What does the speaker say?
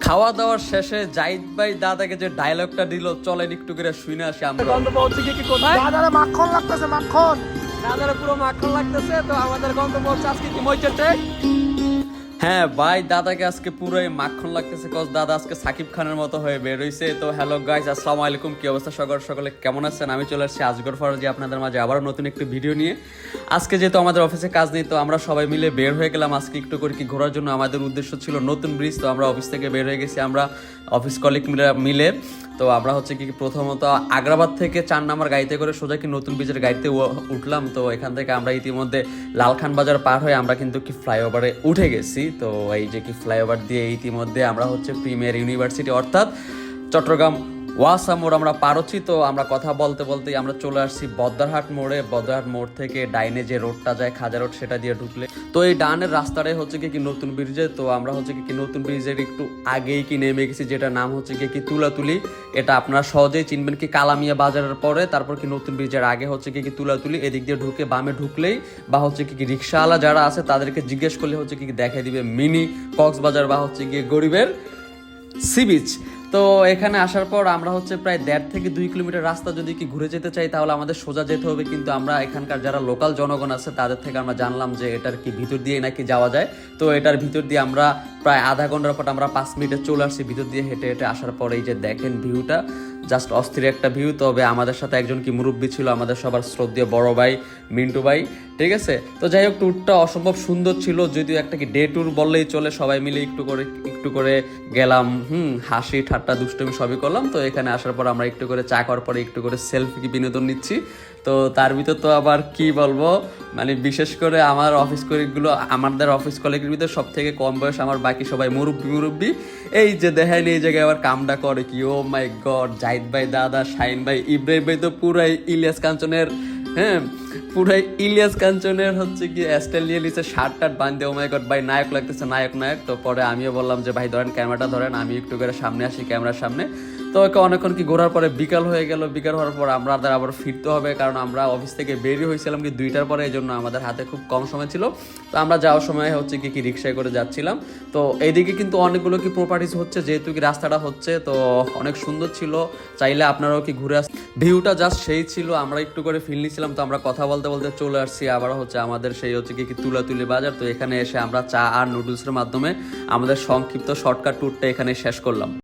খাওয়া দাওয়ার শেষে জাহিদ ভাই দাদাকে যে ডায়লগটা দিল চলেন একটু করে শুনে আসি আমরা। গন্ধ পৌঁছে গিয়ে কি কোথায়? দাদারে মাখন লাগতেছে মাখন। দাদারা পুরো মাখন লাগতেছে তো আমাদের গন্ধ পৌঁছে আজকে কি মইচেটে হ্যাঁ ভাই, দাদাকে আজকে পুরোই মাখন লাগতেছে কজ দাদা আজকে সাকিব খানের মতো হয়ে বের হইছে তো হ্যালো গাইস আসসালামু আলাইকুম, কি অবস্থা সকল? সকলে কেমন আছেন? আমি চলে আসছি আজগর ফরাজি আপনাদের মাঝে আবারও নতুন একটি ভিডিও নিয়ে। আজকে যেহেতু আমাদের অফিসে কাজ নেই, তো আমরা সবাই মিলে বের হয়ে গেলাম। আজকে একটু করে কি ঘোরার জন্য আমাদের উদ্দেশ্য ছিল নতুন ব্রিজ তো আমরা অফিস থেকে বের হয়ে গেছি আমরা অফিস কলিগ মিলে মিলে। তো আমরা হচ্ছে কি প্রথমত আগ্রাবাদ থেকে চার নাম্বার গাড়িতে করে সোজা কি নতুন ব্রিজের গাড়িতে উঠলাম। তো এখান থেকে আমরা ইতিমধ্যে লালখান বাজার পার হয়ে আমরা কিন্তু কি ফ্লাইওভারে উঠে গেছি। তো এই যে কি ফ্লাইওভার দিয়ে ইতিমধ্যে আমরা হচ্ছে প্রিমিয়ার ইউনিভার্সিটি অর্থাৎ চট্টগ্রাম ওয়াসা মোড়, আমরা পার হচ্ছি তো আমরা কথা বলতে বলতেই আমরা চলে আসছি বদ্দারহাট মোড়ে। বদ্দারহাট মোড় থেকে ডাইনে যে রোডটা যায়, খাজা রোড, সেটা দিয়ে ঢুকলে। তো এই ডানের রাস্তাটাই হচ্ছে কি নতুন ব্রিজে। তো আমরা হচ্ছে কি নতুন ব্রিজের একটু আগেই কি নেমে গেছি যেটা নাম হচ্ছে কি কি তুলাতুলি। এটা আপনারা সহজেই চিনবেন কি কালামিয়া বাজারের পরে, তারপর কি নতুন ব্রিজের আগে হচ্ছে কি কি তুলাতুলি, এদিক দিয়ে ঢুকে বামে ঢুকলেই, বা হচ্ছে কি কি রিক্সাওয়ালা যারা আছে, তাদেরকে জিজ্ঞেস করলে হচ্ছে কি কি দেখাই দিবে মিনি কক্সবাজার বা হচ্ছে গিয়ে গরিবের সি বিচ। তো এখানে আসার পর আমরা হচ্ছে প্রায় দেড় থেকে দুই কিলোমিটার রাস্তা যদি কি ঘুরে যেতে চাই, তাহলে আমাদের সোজা যেতে হবে। কিন্তু আমরা এখানকার যারা লোকাল জনগণ আছে, তাদের থেকে আমরা জানলাম যে এটার কি ভিতর দিয়ে নাকি যাওয়া যায়। তো এটার ভিতর দিয়ে আমরা প্রায় আধা ঘণ্টার পর আমরা পাঁচ মিনিটে চলে আসছি। ভিতর দিয়ে হেঁটে হেঁটে আসার পর এই যে দেখেন ভিউটা। জাস্ট অস্থির একটা ভিউ তবে আমাদের সাথে একজন কি মুরব্বী ছিল, আমাদের সবার শ্রদ্ধেয় বড় ভাই, মিন্টু ভাই, ঠিক আছে? তো যাই হোক ট্যুরটা অসম্ভব সুন্দর ছিল, যদিও একটা কি ডে ট্যুর বললেই চলে, সবাই মিলে একটু করে একটু করে গেলাম, হুম, হাসি ঠাট্টা দুষ্টমি সবই করলাম, তো এখানে আসার পর আমরা একটু করে চা করার পরে একটু করে সেলফি বিনোদন নিচ্ছি। তো তার ভিতর তো আবার কি বলব? মানে বিশেষ করে আমার অফিস কলিগুলো আমাদের অফিস কলিগের ভিতরে সব থেকে কম বয়স আমার বাকি সবাই মুরব্বি মুরব্বি। এই যে দেখায় এই জায়গায় আবার কামটা করে কি? ও মাই গড জাহিদ ভাই দাদা, শাহিন ভাই, ইব্রাহিম ভাই তো পুরাই ইলিয়াস কাঞ্চনের হ্যাঁ? পুরাই ইলিয়াস কাঞ্চনের হচ্ছে কি শার্ট টার্ট বান্ধে ও ভাই নায়ক লাগতেছে, নায়ক নায়ক। তো পরে আমিও বললাম যে, ভাই, ধরেন ক্যামেরাটা ধরেন, আমি একটু করে সামনে আসি, ক্যামেরার সামনে। তো ওকে অনেকক্ষণ কি ঘোরার পরে বিকাল হয়ে গেল, বিকাল হওয়ার পর আমরা আবার ফিরতে হবে, কারণ আমরা অফিস থেকে বেরিয়ে হয়েছিলাম কি দুইটার পরে, এই জন্য আমাদের হাতে খুব কম সময় ছিল। তো আমরা যাওয়ার সময় হচ্ছে কি কি রিক্সায় করে যাচ্ছিলাম। তো এইদিকে কিন্তু অনেকগুলো কি প্রপার্টিস হচ্ছে, যেহেতু কি রাস্তাটা হচ্ছে, তো অনেক সুন্দর ছিল। চাইলে আপনারাও কি ঘুরে আস ভিউটা জাস্ট সেই ছিল, আমরা একটু করে ফিল নিছিলাম তো আমরা কথা বলতে বলতে চলে আসছি আবার হচ্ছে আমাদের সেই হচ্ছে কি কি তুলাতুলি বাজার। তো এখানে এসে আমরা চা আর নুডলসের মাধ্যমে আমাদের সংক্ষিপ্ত শর্টকাট ট্যুরটা এখানে শেষ করলাম।